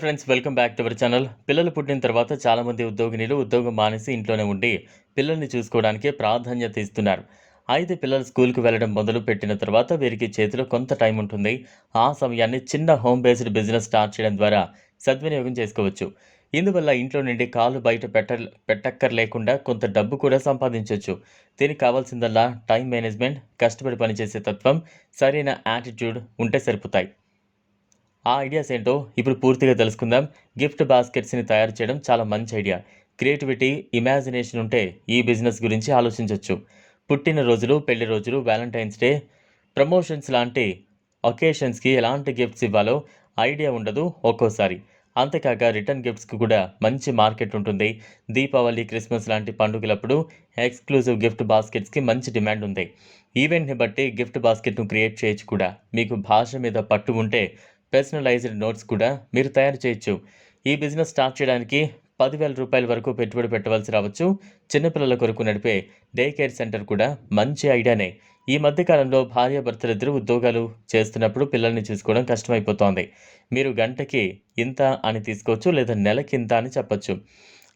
Friends welcome back to our channel. పిల్లలు పుట్టిన తర్వాత చాలామంది ఉద్యోగినిలు ఉద్యోగం మానేసి ఇంట్లోనే ఉండి పిల్లల్ని చూసుకోవడానికే ప్రాధాన్యత ఇస్తున్నారు. అయితే పిల్లలు స్కూల్కి వెళ్ళడం మొదలు పెట్టిన తర్వాత వీరికి చేతిలో కొంత టైం ఉంటుంది. ఆ సమయాన్ని చిన్న హోమ్ బేస్డ్ బిజినెస్ స్టార్ట్ చేయడం ద్వారా సద్వినియోగం చేసుకోవచ్చు. ఇందువల్ల ఇంట్లో నుండి కాలు బయట పెట్ట పెట్టక్కర్ లేకుండా కొంత డబ్బు కూడా సంపాదించవచ్చు దీనికి కావాల్సిందల్లా టైం మేనేజ్మెంట్ కష్టపడి పనిచేసే తత్వం సరైన యాటిట్యూడ్ ఉంటే సరిపోతాయి. ఆ ఐడియాస్ ఏంటో ఇప్పుడు పూర్తిగా తెలుసుకుందాం. గిఫ్ట్ బాస్కెట్స్ని తయారు చేయడం చాలా మంచి ఐడియా. క్రియేటివిటీ ఇమాజినేషన్ ఉంటే ఈ బిజినెస్ గురించి ఆలోచించవచ్చు పుట్టిన రోజులు పెళ్ళి రోజులు వ్యాలంటైన్స్ డే ప్రమోషన్స్ లాంటి ఒకేషన్స్కి ఎలాంటి గిఫ్ట్స్ ఇవ్వాలో ఐడియా ఉండదు ఒక్కోసారి. అంతేకాక రిటర్న్ గిఫ్ట్స్కి కూడా మంచి మార్కెట్ ఉంటుంది. దీపావళి క్రిస్మస్ లాంటి పండుగలప్పుడు ఎక్స్క్లూజివ్ గిఫ్ట్ బాస్కెట్స్కి మంచి డిమాండ్ ఉంది. ఈవెంట్ని బట్టి గిఫ్ట్ బాస్కెట్ను క్రియేట్ చేయొచ్చు కూడా. మీకు భాష మీద పట్టు ఉంటే పర్సనలైజ్డ్ నోట్స్ కూడా మీరు తయారు చేయొచ్చు. ఈ బిజినెస్ స్టార్ట్ చేయడానికి పదివేల రూపాయల వరకు పెట్టుబడి పెట్టవలసి రావచ్చు. చిన్నపిల్లల కొరకు నడిపే డే కేర్ సెంటర్ కూడా మంచి ఐడియానే. ఈ మధ్యకాలంలో భార్యాభర్తలిద్దరూ ఉద్యోగాలు చేస్తున్నప్పుడు పిల్లల్ని చూసుకోవడం కష్టమైపోతోంది. మీరు గంటకి ఇంత అని తీసుకోవచ్చు లేదా నెలకి ఇంత అని చెప్పొచ్చు.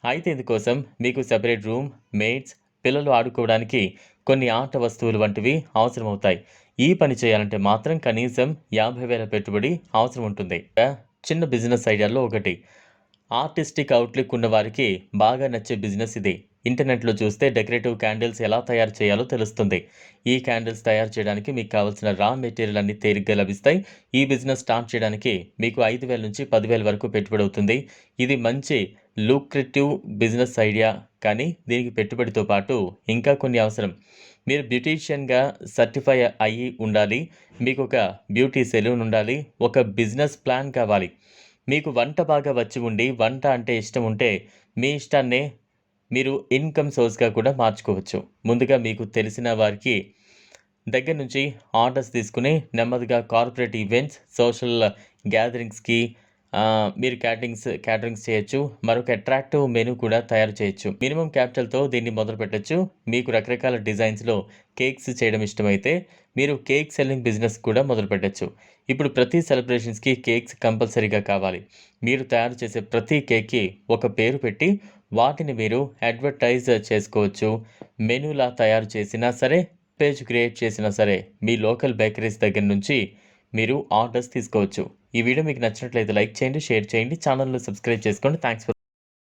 అయితే ఇందుకోసం మీకు సెపరేట్ రూమ్ మేట్స్ పిల్లలు ఆడుకోవడానికి కొన్ని ఆట వస్తువులు వంటివి అవసరమవుతాయి. ఈ పని చేయాలంటే మాత్రం కనీసం యాభై వేల పెట్టుబడి అవసరం ఉంటుంది. చిన్న బిజినెస్ ఐడియాలో ఒకటి. ఆర్టిస్టిక్ అవుట్లుక్ ఉన్న వారికి బాగా నచ్చే బిజినెస్ ఇది. ఇంటర్నెట్లో చూస్తే డెకరేటివ్ క్యాండిల్స్ ఎలా తయారు చేయాలో తెలుస్తుంది. ఈ క్యాండిల్స్ తయారు చేయడానికి మీకు కావాల్సిన రా మెటీరియల్ అన్ని తేలిగ్గా లభిస్తాయి. ఈ బిజినెస్ స్టార్ట్ చేయడానికి మీకు ఐదు వేల నుంచి పదివేల వరకు పెట్టుబడి అవుతుంది. ఇది మంచి లూక్రెటివ్ బిజినెస్ ఐడియా కానీ దీనికి పెట్టుబడితో పాటు ఇంకా కొన్ని అవసరం. మీరు బ్యూటీషియన్గా సర్టిఫై అయ్యి ఉండాలి. మీకు ఒక బ్యూటీ సెలూన్ ఉండాలి. ఒక బిజినెస్ ప్లాన్ కావాలి. మీకు వంట బాగా వచ్చి ఉండి వంట అంటే ఇష్టం ఉంటే మీ ఇష్టాన్నే మీరు ఇన్కమ్ సోర్స్గా కూడా మార్చుకోవచ్చు. ముందుగా మీకు తెలిసిన వారికి దగ్గర నుంచి ఆర్డర్స్ తీసుకుని నెమ్మదిగా కార్పొరేట్ ఈవెంట్స్ సోషల్ గ్యాదరింగ్స్కి మీరు క్యాటరింగ్స్ క్యాటరింగ్స్ చేయొచ్చు. మరొక అట్రాక్టివ్ మెనూ కూడా తయారు చేయొచ్చు. మినిమం క్యాపిటల్తో దీన్ని మొదలు పెట్టచ్చు. మీకు రకరకాల డిజైన్స్లో కేక్స్ చేయడం ఇష్టమైతే మీరు కేక్ సెల్లింగ్ బిజినెస్ కూడా మొదలు పెట్టచ్చు. ఇప్పుడు ప్రతి సెలబ్రేషన్స్కి కేక్స్ కంపల్సరీగా కావాలి. మీరు తయారు చేసే ప్రతి కేక్కి ఒక పేరు పెట్టి వాటిని మీరు అడ్వర్టైజ్ చేసుకోవచ్చు. మెనూలా తయారు చేసినా సరే పేజ్ క్రియేట్ చేసినా సరే మీ లోకల్ బేకరీస్ దగ్గర నుంచి మీరు ఆర్డర్స్ తీసుకోవచ్చు. ఈ వీడియో మీకు నచ్చినట్లయితే లైక్ చేయండి షేర్ చేయండి ఛానల్ను సబ్స్క్రైబ్ చేసుకోండి. థ్యాంక్స్